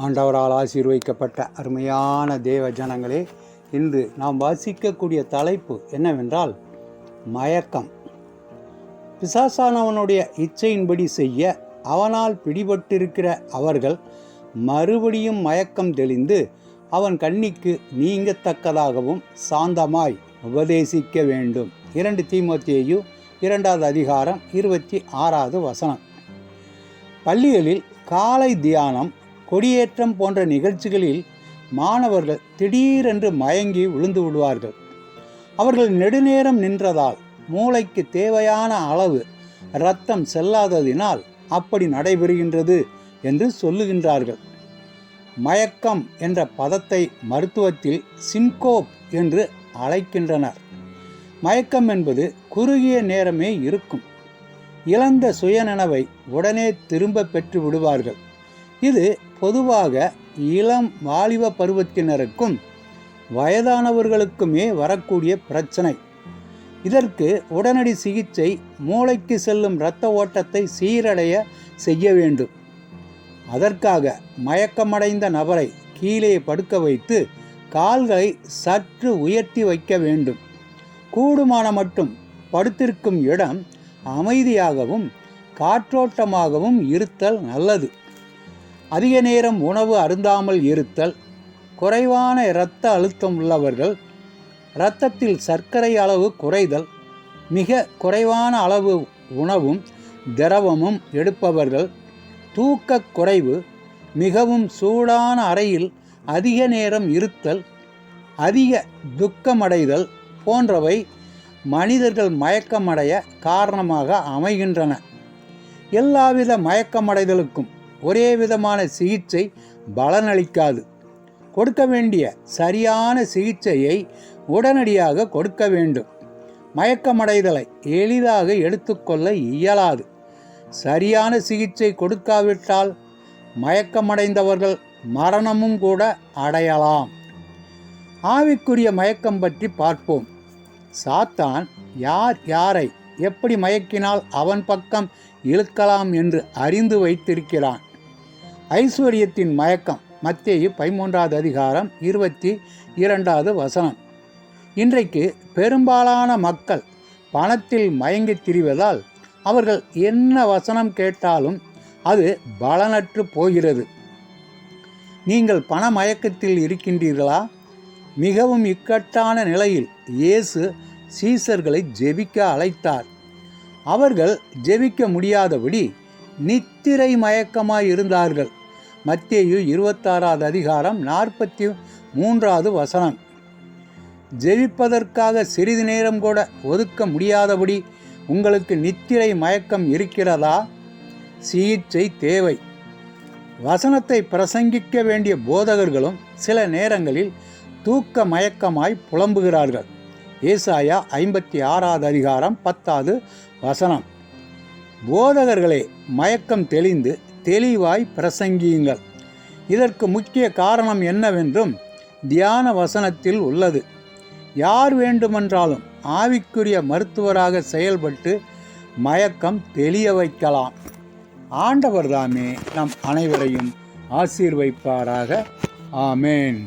ஆண்டவரால் ஆசீர்வதிக்கப்பட்ட அருமையான தேவ ஜனங்களே இன்று நாம் வாசிக்கக்கூடிய தலைப்பு என்னவென்றால் மயக்கம். பிசாசானவனுடைய இச்சையின்படி செய்ய அவனால் பிடிபட்டிருக்கிற அவர்கள் மறுபடியும் மயக்கம் தெளிந்து அவன் கண்ணிக்கு நீங்கத்தக்கதாகவும் சாந்தமாய் உபதேசிக்க வேண்டும். இரண்டு தீமோத்தேயு இரண்டாவது அதிகாரம் இருபத்தி ஆறாவது வசனம். பள்ளிகளில் காலை தியானம் கொடியேற்றம் போன்ற நிகழ்ச்சிகளில் மாணவர்கள் திடீரென்று மயங்கி விழுந்து விடுவார்கள். அவர்கள் நெடுநேரம் நின்றதால் மூளைக்கு தேவையான அளவு இரத்தம் செல்லாததினால் அப்படி நடைபெறுகின்றது என்று சொல்லுகின்றார்கள். மயக்கம் என்ற பதத்தை மருத்துவத்தில் சின்கோப் என்று அழைக்கின்றனர். மயக்கம் என்பது குறுகிய நேரமே இருக்கும். இழந்த சுயநினைவை உடனே திரும்ப பெற்று விடுவார்கள். இது பொதுவாக இளம் வாலிப பருவத்தினருக்கும் வயதானவர்களுக்குமே வரக்கூடிய பிரச்சனை. இதற்கு உடனடி சிகிச்சை மூளைக்கு செல்லும் இரத்த ஓட்டத்தை சீரடைய செய்ய வேண்டும். அதற்காக மயக்கமடைந்த நபரை கீழே படுக்க வைத்து கால்களை சற்று உயர்த்தி வைக்க வேண்டும். கூடுமான மட்டும் படுத்திருக்கும் இடம் அமைதியாகவும் காற்றோட்டமாகவும் இருத்தல் நல்லது. அதிக நேரம் உணவு அருந்தாமல் இருத்தல் குறைவான இரத்த அழுத்தம் உள்ளவர்கள் இரத்தத்தில் சர்க்கரை அளவு குறைதல் மிக குறைவான அளவு உணவும் திரவமும் எடுப்பவர்கள் தூக்க குறைவு மிகவும் சூடான அறையில் அதிக நேரம் இருத்தல் அதிக துக்கமடைதல் போன்றவை மனிதர்கள் மயக்கமடைய காரணமாக அமைகின்றன. எல்லாவித மயக்கமடைதலுக்கும் ஒரே விதமான சிகிச்சை பலனளிக்காது. கொடுக்க வேண்டிய சரியான சிகிச்சையை உடனடியாக கொடுக்க வேண்டும். மயக்கமடைதலை எளிதாக எடுத்துக்கொள்ள இயலாது. சரியான சிகிச்சை கொடுக்காவிட்டால் மயக்கமடைந்தவர்கள் மரணமும் கூட அடையலாம். ஆவிக்குரிய மயக்கம் பற்றி பார்ப்போம். சாத்தான் யார் யாரை எப்படி மயக்கினால் அவன் பக்கம் இழுக்கலாம் என்று அறிந்து வைத்திருக்கிறான். ஐஸ்வர்யத்தின் மயக்கம் மத்தேயு பதிமூன்றாவது அதிகாரம் இருபத்தி இரண்டாவது வசனம். இன்றைக்கு பெரும்பாலான மக்கள் பணத்தில் மயங்கித் திரிவதால் அவர்கள் என்ன வசனம் கேட்டாலும் அது பலனற்று போகிறது. நீங்கள் பண மயக்கத்தில் இருக்கின்றீர்களா? மிகவும் இக்கட்டான நிலையில் இயேசு சீசர்களை ஜெபிக்க அழைத்தார். அவர்கள் ஜெபிக்க முடியாதபடி நித்திரை மயக்கமாய் இருந்தார்கள். மத்தேயு இருபத்தாறாவது அதிகாரம் நாற்பத்தி மூன்றாவது வசனம். ஜெபிப்பதற்காக சிறிது நேரம் கூட ஒதுக்க முடியாதபடி உங்களுக்கு நித்திரை மயக்கம் இருக்கிறதா? சிகிச்சை தேவை. வசனத்தை பிரசங்கிக்க வேண்டிய போதகர்களும் சில நேரங்களில் தூக்க மயக்கமாய் புலம்புகிறார்கள். ஏசாயா ஐம்பத்தி ஆறாவது அதிகாரம் பத்தாவது வசனம். போதகர்களே மயக்கம் தெளிந்து தெளிவாய் பிரசங்கியுங்கள். இதற்கு முக்கிய காரணம் என்னவென்றும் தியான வசனத்தில் உள்ளது. யார் வேண்டுமென்றாலும் ஆவிக்குரிய மருத்துவராக செயல்பட்டு மயக்கம் தெளிய வைக்கலாம். ஆண்டவர்தாமே நம் அனைவரையும் ஆசீர்வைப்பாராக. ஆமேன்.